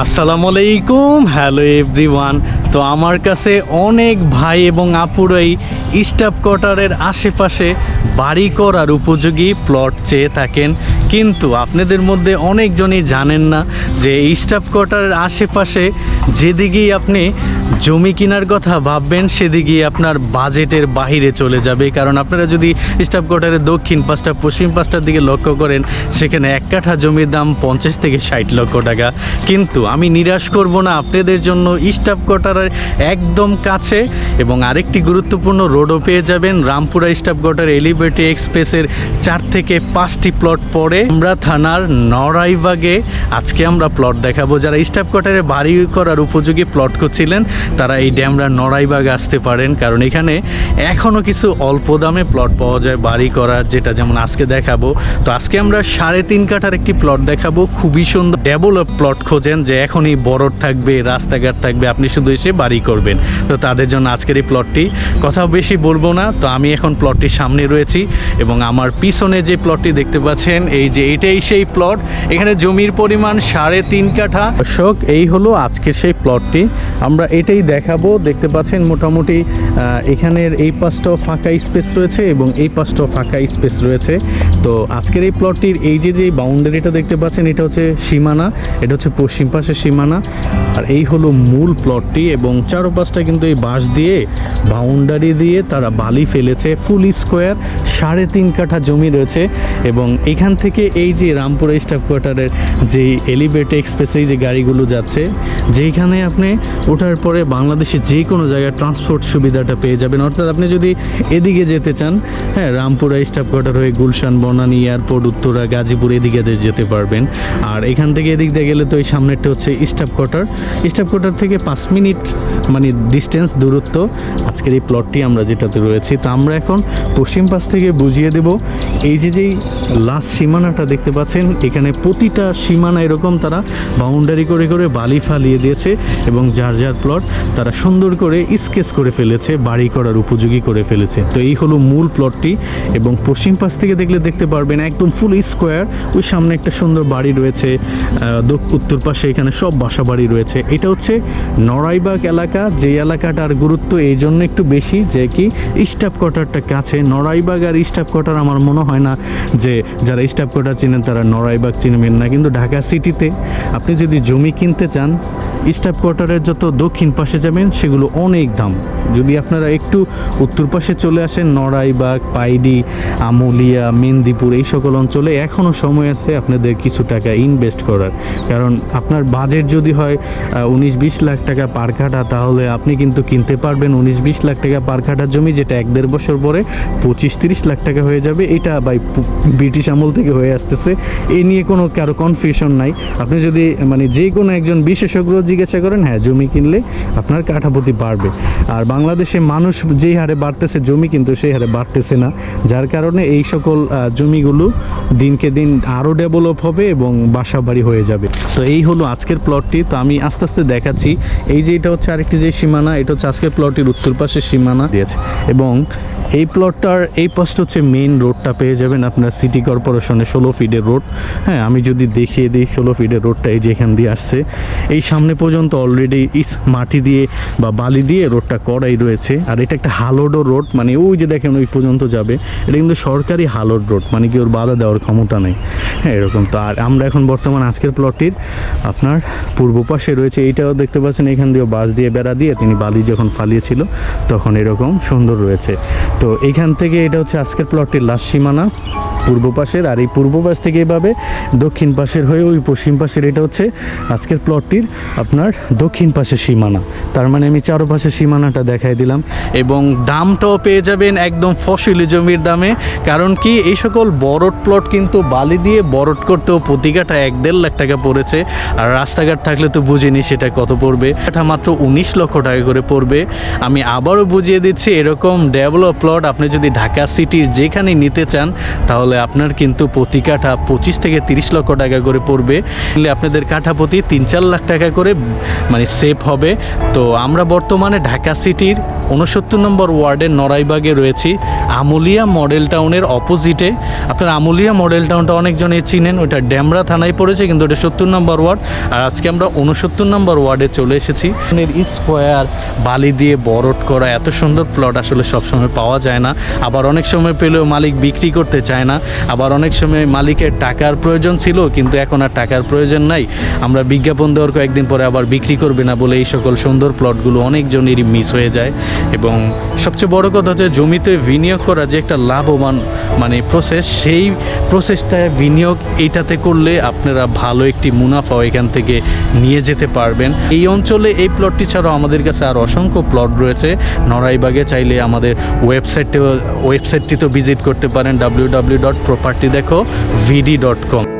আসসালামু আলাইকুম, hello everyone. তো আমার কাছে অনেক ভাই এবং আপুরাই স্টাফ কোয়ার্টারের আশেপাশে বাড়ি করার উপযোগী প্লট চেয়ে থাকেন। কিন্তু আপনাদের মধ্যে অনেকজনই জানেন না যে স্টাফ কোয়ার্টারের আশেপাশে যেদিকেই আপনি জমি কেনার কথা ভাববেন, সেদিকে আপনার বাজেটের বাহিরে চলে যাবে। কারণ আপনারা যদি স্টাফ কোয়ার্টারের দক্ষিণ পাঁচটা, পশ্চিম পাঁচটার দিকে লক্ষ্য করেন, সেখানে এক কাঠা জমির দাম পঞ্চাশ থেকে ষাট লক্ষ টাকা। কিন্তু আমি নিরাশ করব না, আপনাদের জন্য স্টাফ কোয়ার্টারের একদম কাছে এবং আরেকটি গুরুত্বপূর্ণ রোডও পেয়ে যাবেন। রামপুরা স্টাফ কোয়ার্টার এলিভেটি এক্সপ্রেসের চার থেকে পাঁচটি প্লট পরে আমরা থানার নড়াইবাগে আজকে আমরা প্লট দেখাবো। যারা স্টাফ কোয়ার্টারে বাড়ি করার উপযোগী প্লট করছিলেন তারা এই ড্যামরা নড়াইবাগ আসতে পারেন, কারণ এখানে এখনও কিছু অল্প দামে প্লট পাওয়া যায় বাড়ি করার, যেটা যেমন আজকে দেখাবো। তো আজকে আমরা সাড়ে তিন কাঠার একটি প্লট দেখাবো। খুবই সুন্দর ডেভেলপ প্লট খোঁজেন যে এখনই বড় থাকবে, রাস্তাঘাট থাকবে, আপনি শুধু এসে বাড়ি করবেন। তো তাদের জন্য আজকের এই প্লটটি কথা বেশি বলব না, তো আমি এখন প্লটটির সামনে রয়েছি এবং আমার পিছনে যে প্লটটি দেখতে পাচ্ছেন, এই যে এটাই সেই প্লট এখানে জমির পরিমাণ সাড়ে তিন কাঠা। দর্শক, এই হলো আজকের সেই প্লটটি আমরা এটাই দেখাবো। দেখতে পাচ্ছেন মোটামুটি এখানের এই পাশটাও ফাঁকা স্পেস রয়েছে এবং এই পাশটাও ফাঁকা স্পেস রয়েছে। তো আজকের এই প্লটটির এই যে যে বাউন্ডারিটা দেখতে পাচ্ছেন, এটা হচ্ছে সীমানা, এটা হচ্ছে পশ্চিম পাশের সীমানা। আর এই হলো মূল প্লটটি এবং চারপাশটা কিন্তু এই বাঁশ দিয়ে, বাউন্ডারি দিয়ে তারা বালি ফেলেছে। ফুল স্কোয়ার, সাড়ে তিন কাঠা জমি রয়েছে এবং এখান থেকে এই যে রামপুরা স্টাফ কোয়ার্টারের যে এলিভেট এক্সপ্রেস যে গাড়িগুলো যাচ্ছে, যেইখানে আপনি ওঠার পরে বাংলাদেশে যে কোনো জায়গায় ট্রান্সপোর্ট সুবিধাটা পেয়ে যাবেন। অর্থাৎ আপনি যদি এদিকে যেতে চান হ্যাঁ রামপুরা স্টাফ কোয়ার্টার হয়ে গুলশান, বনানী এয়ারপোর্ট উত্তরা, গাজীপুর এদিকে যেতে পারবেন। আর এখান থেকে এদিক দিয়ে গেলে তো এই সামনেরটা হচ্ছে স্টাফ কোয়ার্টার স্টাফ কোয়ার্টার থেকে পাঁচ মিনিট মানে ডিস্টেন্স দূরত্ব আজকের এই প্লটটি আমরা যেটাতে রয়েছি। তো আমরা এখন পশ্চিম পাশ থেকে বুঝিয়ে দেব, এই যে যেই লাস্ট সীমানাটা দেখতে পাচ্ছেন, এখানে প্রতিটা সীমানা এরকম তারা বাউন্ডারি করে করে বালি ফালিয়ে দিয়েছে এবং যার যার প্লট তারা সুন্দর করে স্কেচ করে ফেলেছে, বাড়ি করার উপযোগী করে ফেলেছে। তো এই হলো মূল প্লটটি এবং পশ্চিম পাশ থেকে দেখলে দেখতে পারবেন একদম ফুল স্কোয়ার ওই সামনে একটা সুন্দর বাড়ি রয়েছে উত্তর পাশে এখানে সব বাসা বাড়ি রয়েছে। এটা হচ্ছে নড়াইবাগ এলাকা, যে এলাকাটার গুরুত্ব এই জন্য একটু বেশি যে কি স্টাফ কোয়ার্টারটা কাছে। নড়াইবাগ আর স্টাফ কোয়ার্টার আমার মনে হয় না যে যারা স্টাফ কোয়ার্টার চিনেন তারা নড়াইবাগ চিনবেন না। কিন্তু ঢাকা সিটিতে আপনি যদি জমি কিনতে চান স্টাফ কোয়ার্টারের যত দক্ষিণ পাশে যাবেন, সেগুলো অনেক দাম। যদি আপনারা একটু উত্তর পাশে চলে আসেন, নড়াইবাগ, পাইডি, আমুলিয়া, মেদিনীপুর, এই সকল অঞ্চলে এখনও সময় আছে আপনাদের কিছু টাকা ইনভেস্ট করার। কারণ আপনার বাজেট যদি হয় উনিশ বিশ লাখ টাকা পার কাঠা, তাহলে আপনি কিন্তু কিনতে পারবেন উনিশ বিশ লাখ টাকা পার কাঠার জমি, যেটা এক দেড় বছর পরে পঁচিশ তিরিশ লাখ টাকা হয়ে যাবে। এটা বাই ব্রিটিশ আমল থেকে হয়ে আসতেছে। এই নিয়ে কোনো কারও কনফিউশন নাই। আপনি যদি মানে যে কোনো একজন বিশেষজ্ঞ জিজ্ঞাসা করেন হ্যাঁ জমি কিনলে আপনার কাঠাপতি বাড়বে। আর বাংলাদেশে মানুষ যেই হারে বাড়তেছে, জমি কিন্তু সেই হারে বাড়তেছে না। যার কারণে এই সকল জমিগুলো দিনকে দিন আরও ডেভেলপ হবে এবং বাসা বাড়ি হয়ে যাবে। তো এই হলো আজকের প্লটটি তো আমি আস্তে আস্তে দেখাচ্ছি। এই যে এটা হচ্ছে আরেকটি যে সীমানা, এটা হচ্ছে আজকের প্লটটির উত্তর পাশে সীমানা দিয়েছে। এবং এই প্লটটার এই পাশটা হচ্ছে মেইন রোডটা পেয়ে যাবেন আপনার সিটি কর্পোরেশনের ষোলো ফিটের রোড হ্যাঁ আমি যদি দেখিয়ে দিই ষোলো ফিটের রোডটা এই যে এখান দিয়ে আসছে। এই সামনে পর্যন্ত অলরেডি ইস মাটি দিয়ে বা বালি দিয়ে রোডটা করাই রয়েছে। আর এটা একটা হালোডো রোড মানে ওই যে দেখেন ওই পর্যন্ত যাবে। এটা কিন্তু সরকারি হালোড রোড মানে কি ওর বাধা দেওয়ার ক্ষমতা নেই। হ্যাঁ এরকম তো। আর আমরা এখন বর্তমান আজকের প্লটটির আপনার পূর্ব পাশে রয়েছে। এইটাও দেখতে পাচ্ছেন, এখান দিয়ে বাস দিয়ে বেড়া দিয়ে তিনি বালি যখন ফালিয়েছিল, তখন এরকম সুন্দর রয়েছে। তো এইখান থেকে এটা হচ্ছে আজকের প্লটটির লাস্ট সীমানা। পূর্ব পাশের আর এই পূর্ব পাশ থেকে এভাবে দক্ষিণ পাশের হয়ে ওই পশ্চিম পাশের, এটা হচ্ছে আজকের প্লটটির আপনার দক্ষিণ পাশের সীমানা। তার মানে আমি চারপাশের সীমানাটা দেখাই দিলাম। এবং দামটাও পেয়ে যাবেন একদম ফসলি জমির দামে। কারণ কি, এই সকল বরট প্লট কিন্তু বালি দিয়ে বরট করতেও প্রতি কাঠা এক দেড় লাখ টাকা পড়েছে। আর রাস্তাঘাট থাকলে তো বুঝিনি সেটা কত পড়বে। এটা মাত্র উনিশ লক্ষ টাকা করে পড়বে। আমি আবারও বুঝিয়ে দিচ্ছি, এরকম ডেভেলপ প্লট আপনি যদি ঢাকা সিটির যেখানে নিতে চান, তাহলে আপনার কিন্তু প্রতি কাঠা পঁচিশ থেকে তিরিশ লক্ষ টাকা করে পড়বে। তাহলে আপনাদের কাঠা প্রতি তিন চার লাখ টাকা করে মানে সেফ হবে। তো আমরা বর্তমানে ঢাকা সিটির উনসত্তর নম্বর ওয়ার্ডের নড়াইবাগে রয়েছি। আমুলিয়া মডেল টাউনের অপোজিটে। আপনার আমুলিয়া মডেল টাউনটা অনেকজনই চিনেন ওটা ড্যামরা থানায় পড়েছে, কিন্তু ওটা সত্তর নম্বর ওয়ার্ড। আর আজকে আমরা উনসত্তর নম্বর ওয়ার্ডে চলে এসেছি। স্কোয়ার, বালি দিয়ে বরট করা, এত সুন্দর প্লট আসলে সবসময় পাওয়া যায় না। আবার অনেক সময় পেলেও মালিক বিক্রি করতে চায় না। আবার অনেক সময় মালিকের টাকার প্রয়োজন ছিল, কিন্তু এখন আর টাকার প্রয়োজন নাই। আমরা বিজ্ঞাপন দেওয়ার কয়েকদিন পরে আবার বিক্রি করবে না বলে এই সকল সুন্দর প্লটগুলো অনেকজনেরই মিস হয়ে যায়। এবং সবচেয়ে বড় কথা হচ্ছে জমিতে বিনিয়োগ করা যে একটা লাভবান মানে প্রসেস সেই প্রসেসটায় বিনিয়োগ এইটাতে করলে আপনারা ভালো একটি মুনাফাও এখান থেকে নিয়ে যেতে পারবেন। এই অঞ্চলে এই প্লটটি ছাড়াও আমাদের কাছে আর অসংখ্য প্লট রয়েছে। নড়াইবাগে চাইলে আমাদের ওয়েবসাইটে ওয়েবসাইটটি তো ভিজিট করতে পারেন ডাব্লিউ ডাব্লিউ ডট প্রপার্টি দেখো ভিডি ডট কম